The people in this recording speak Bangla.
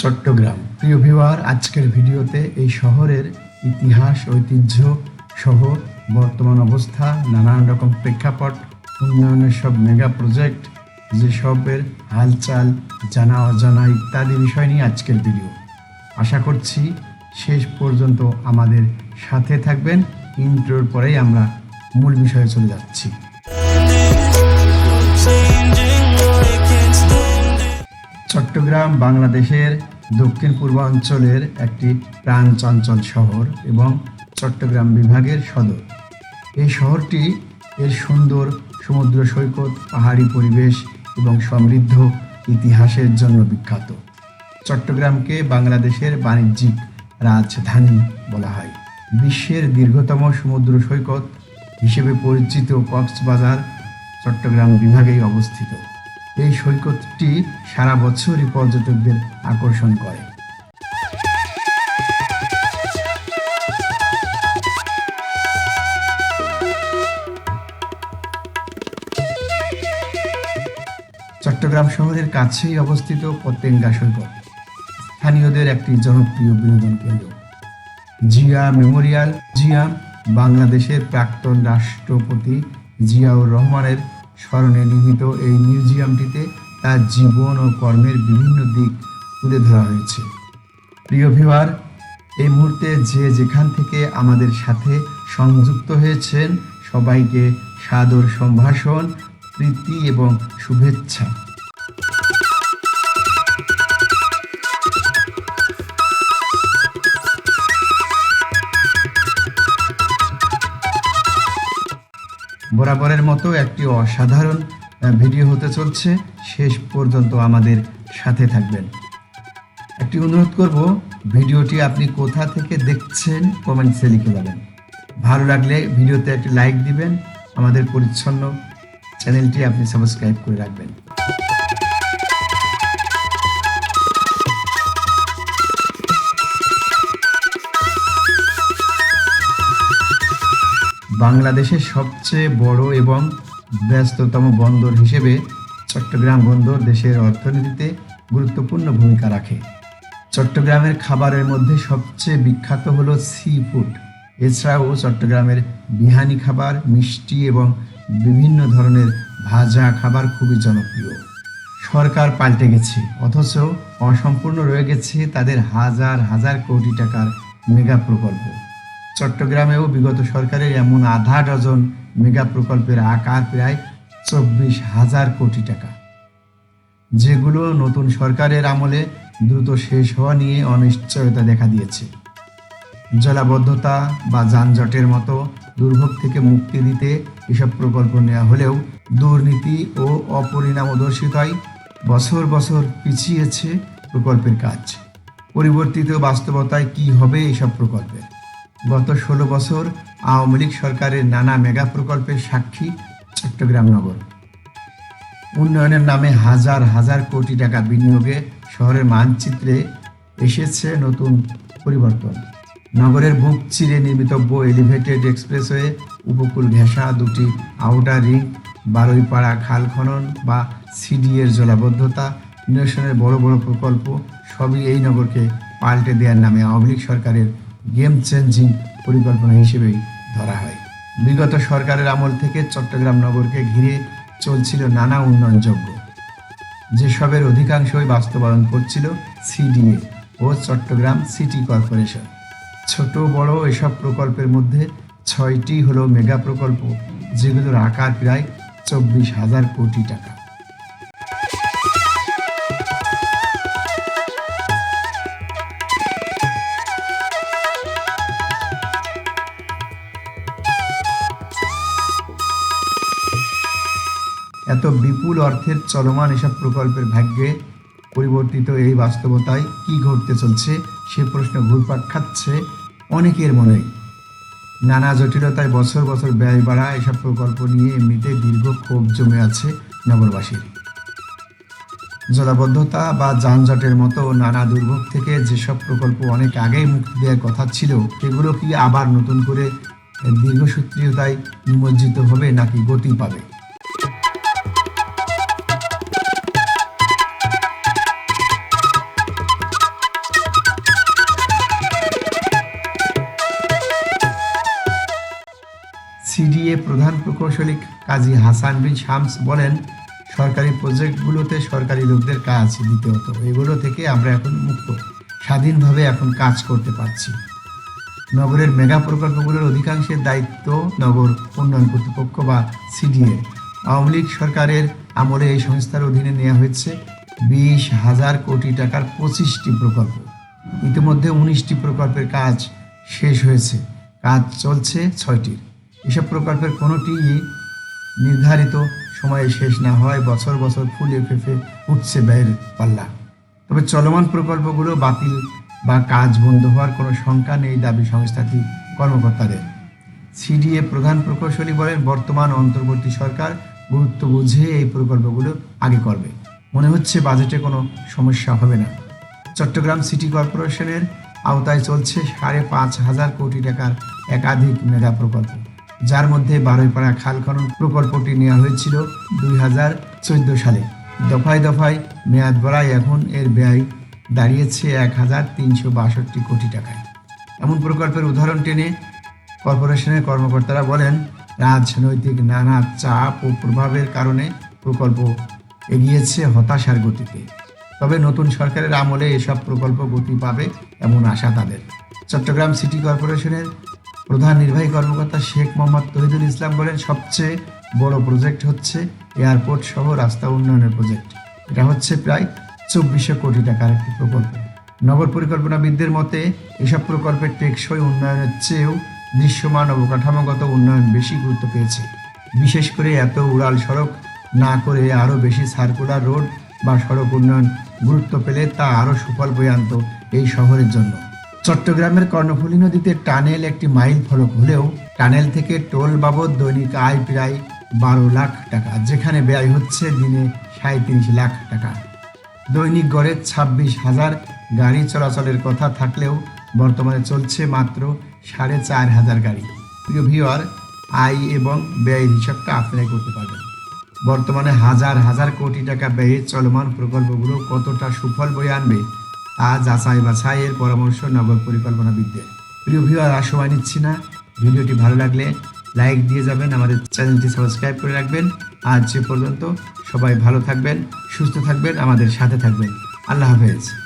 চট্টগ্রাম। প্রিয় ভিউয়ার, আজকের ভিডিওতে এই শহরের ইতিহাস, ঐতিহ্য সহ বর্তমান অবস্থা, নানান রকম প্রেক্ষাপট, উন্নয়নের সব মেগা প্রজেক্ট যেসবের হালচাল, জানা, অজানা ইত্যাদি বিষয় নিয়ে আজকের ভিডিও। আশা করছি শেষ পর্যন্ত আমাদের সাথে থাকবেন। ইন্ট্রোর পরেই আমরা মূল বিষয়ে চলে যাচ্ছি। চট্টগ্রাম বাংলাদেশের দক্ষিণ পূর্বাঞ্চলের একটি প্রাণচঞ্চল শহর এবং চট্টগ্রাম বিভাগের সদর। এই শহরটি এর সুন্দর সমুদ্র সৈকত, পাহাড়ি পরিবেশ এবং সমৃদ্ধ ইতিহাসের জন্য বিখ্যাত। চট্টগ্রামকে বাংলাদেশের বাণিজ্যিক রাজধানী বলা হয়। বিশ্বের দীর্ঘতম সমুদ্র সৈকত হিসেবে পরিচিত কক্সবাজার চট্টগ্রাম বিভাগেই অবস্থিত। এই সৈকতটি সারা বছরই পর্যটকদের আকর্ষণ করে। চট্টগ্রাম শহরের কাছেই অবস্থিত পতেঙ্গা সৈকত। স্থানীয়দের একটি জনপ্রিয় বিনোদন কেন্দ্র। জিয়া মেমোরিয়াল, জিয়া বাংলাদেশের প্রাক্তন রাষ্ট্রপতি জিয়াউর রহমানের স্মরণে নির্মিত এই মিউজিয়ামটিতে তার জীবন ও কর্মের বিভিন্ন দিক তুলে ধরা হয়েছে। প্রিয় ভিওয়ার এই মুহূর্তে যে যেখান থেকে আমাদের সাথে সংযুক্ত হয়েছেন, সবাইকে সাদর সম্ভাষণ, প্রীতি এবং শুভেচ্ছা। বরাবরের মতো একটি অসাধারণ ভিডিও হতে চলছে। শেষ পর্যন্ত আমাদের সাথে থাকবেন। একটি অনুরোধ করব, ভিডিওটি আপনি কোথা থেকে দেখছেন কমেন্টসে লিখে দেবেন ভালো লাগলে ভিডিওতে একটি লাইক দিবেন। আমাদের পরিচ্ছন্ন চ্যানেলটি আপনি সাবস্ক্রাইব করে রাখবেন। বাংলাদেশের সবচেয়ে বড় এবং ব্যস্ততম বন্দর হিসেবে চট্টগ্রাম বন্দর দেশের অর্থনীতিতে গুরুত্বপূর্ণ ভূমিকা রাখে। চট্টগ্রামের খাবারের মধ্যে সবচেয়ে বিখ্যাত হলো সি ফুড এছাড়াও চট্টগ্রামের বিহানি খাবার, মিষ্টি এবং বিভিন্ন ধরনের ভাজা খাবার খুবই জনপ্রিয়। সরকার পাল্টে গেছে, অথচ অসম্পূর্ণ রয়ে গেছে তাদের হাজার হাজার কোটি টাকার মেগা প্রকল্প। চট্টগ্রামেও বিগত সরকারের এমন আধা ডজন মেগা প্রকল্পের আকার প্রায় চব্বিশ হাজার কোটি টাকা, যেগুলো নতুন সরকারের আমলে দ্রুত শেষ হওয়া নিয়ে অনিশ্চয়তা দেখা দিয়েছে। জলাবদ্ধতা বা যানজটের মতো দুর্ভোগ থেকে মুক্তি দিতে এসব প্রকল্প নেওয়া হলেও দুর্নীতি ও অপরিণামদর্শিতায় বছর বছর পিছিয়েছে প্রকল্পের কাজ। পরিবর্তিত বাস্তবতায় কি হবে এসব প্রকল্পের? গত ষোলো বছর আওয়ামী লীগ সরকারের নানা মেগা প্রকল্পের সাক্ষী চট্টগ্রাম নগর। উন্নয়নের নামে হাজার হাজার কোটি টাকা বিনিয়োগে শহরের মানচিত্রে এসেছে নতুন পরিবর্তন। নগরের বুক চিরে নির্মিত এলিভেটেড এক্সপ্রেসওয়ে উপকূল ঘেঁষা দুটি আউটার রিং, বারুইপাড়া খাল খনন বা সিডিএর জলাবদ্ধতা নিরসনের বড় বড় প্রকল্প সবই এই নগরকে পাল্টে দেওয়ার নামে আওয়ামী লীগ সরকারের গেম চেঞ্জিং পরিকল্পনা হিসেবেই ধরা হয়। বিগত সরকারের আমল থেকে চট্টগ্রাম নগরকে ঘিরে চলছিল নানা উন্নয়নযোগ্য যেসবের অধিকাংশই বাস্তবায়ন করছিল সিডিএ ও চট্টগ্রাম সিটি কর্পোরেশন। ছোট বড় এসব প্রকল্পের মধ্যে ছয়টি হলো মেগা প্রকল্প, যেগুলোর আকার প্রায় চব্বিশ হাজার কোটি টাকা। এত বিপুল অর্থের চলমান এসব প্রকল্পের ভাগ্যে পরিবর্তিত এই বাস্তবতায় কি ঘটতে চলছে সে প্রশ্ন ঘুরপাক খাচ্ছে অনেকের মনে। নানা জটিলতায় বছর বছর ব্যয় বাড়া এসব প্রকল্প নিয়ে এমনিতে দীর্ঘ ক্ষোভ জমে আছে নগরবাসীর। জলাবদ্ধতা বা যানজটের মতো নানা দুর্ভোগ থেকে যেসব প্রকল্প অনেক আগেই মুক্তি দেওয়ার কথা ছিল, সেগুলো কি আবার নতুন করে দীর্ঘসূত্রীয়তায় নিমজ্জিত হবে নাকি গতি পাবে? প্রধান প্রকৌশলী কাজী হাসান বিন শামস বলেন, সরকারি প্রজেক্টগুলোতে সরকারি লোকদের কাজ দিতে হতো। এগুলো থেকে আমরা এখন মুক্ত। স্বাধীনভাবে এখন কাজ করতে পারছি। নগরের মেগা প্রকল্পগুলোর অধিকাংশের দায়িত্ব নগর উন্নয়ন কর্তৃপক্ষ বা সিডিএ। আওয়ামী লীগ সরকারের আমলে এই সংস্থার অধীনে নেওয়া হয়েছে বিশ হাজার কোটি টাকার পঁচিশটি প্রকল্প। ইতিমধ্যে উনিশটি প্রকল্পের কাজ শেষ হয়েছে। কাজ চলছে ছয়টির। এসব প্রকল্পের কোনোটি নির্ধারিত সময়ে শেষ না হয়, বছর বছর ফুলে ফেঁপে উঠছে ব্যয়ের পাল্লা। তবে চলমান প্রকল্পগুলো বাতিল বা কাজ বন্ধ হওয়ার কোনো শঙ্কা নেই দাবি সংস্থাটি কর্মকর্তাদের। সিডিএ প্রধান প্রকৌশলী বলেন, বর্তমান অন্তর্বর্তী সরকার গুরুত্ব বুঝে এই প্রকল্পগুলো আগে করবে। মনে হচ্ছে বাজেটে কোনো সমস্যা হবে না। চট্টগ্রাম সিটি কর্পোরেশনের আওতায় চলছে সাড়ে পাঁচ হাজার কোটি টাকার একাধিক মেগা প্রকল্প। যার মধ্যে বারোইপাড়া খনন প্রকল্পটি নেওয়া হয়েছিল দুই হাজার চোদ্দ সালে। দফায় দফায় মেয়াদ বাড়ায় এখন এর ব্যয় দাঁড়িয়েছে এক হাজার তিনশো বাষট্টি কোটি টাকায়। এমন প্রকল্পের উদাহরণ টেনে কর্পোরেশনের কর্মকর্তারা বলেন, রাজনৈতিক নানা চাপ ও প্রভাবের কারণে প্রকল্প এগিয়েছে হতাশার গতিতে। তবে নতুন সরকারের আমলে এসব প্রকল্প গতি পাবে এমন আশা তাদের। চট্টগ্রাম সিটি কর্পোরেশনের প্রধান নির্বাহী কর্মকর্তা শেখ মোহাম্মদ তহিদুল ইসলাম বলেন, সবচেয়ে বড় প্রজেক্ট হচ্ছে এয়ারপোর্ট সহ রাস্তা উন্নয়নের প্রজেক্ট এটা হচ্ছে প্রায় চব্বিশশো কোটি টাকার একটি প্রকল্প। নগর পরিকল্পনাবিদদের মতে, এসব প্রকল্পের টেকসই উন্নয়নের চেয়েও দৃশ্যমান অবকাঠামোগত উন্নয়ন বেশি গুরুত্ব পেয়েছে। বিশেষ করে এত উড়াল সড়ক না করে আরও বেশি সার্কুলার রোড বা সড়ক উন্নয়ন গুরুত্ব পেলে তা আরও সুফল বয়ে আনত এই শহরের জন্য। চট্টগ্রামের কর্ণফুলী নদীতে টানেল একটি মাইল ফলক হলেও টানেল থেকে টোল বাবদ দৈনিক আয় প্রায় বারো লাখ টাকা, যেখানে ব্যয় হচ্ছে দিনে সাঁত্রিশ লাখ টাকা। দৈনিক গড়ে ছাব্বিশ হাজার গাড়ি চলাচলের কথা থাকলেও বর্তমানে চলছে মাত্র সাড়ে চার হাজার গাড়ি। প্রিয় ভিওয়ার আয় এবং ব্যয়ের হিসাবটা আপনারাই করতে পারবেন। বর্তমানে হাজার হাজার কোটি টাকা ব্যয়ে চলমান প্রকল্পগুলো কতটা সুফল বয়ে আনবে তা যাচাই এর পরামর্শ নগর পরিকল্পনাবিদদের প্রিয় ভিওয়ার আর সময় নিচ্ছি না। ভিডিওটি ভালো লাগলে লাইক দিয়ে যাবেন, আমাদের চ্যানেলটি সাবস্ক্রাইব করে রাখবেন। আজ যে পর্যন্ত সবাই ভালো থাকবেন, সুস্থ থাকবেন, আমাদের সাথে থাকবেন। আল্লাহ হাফেজ।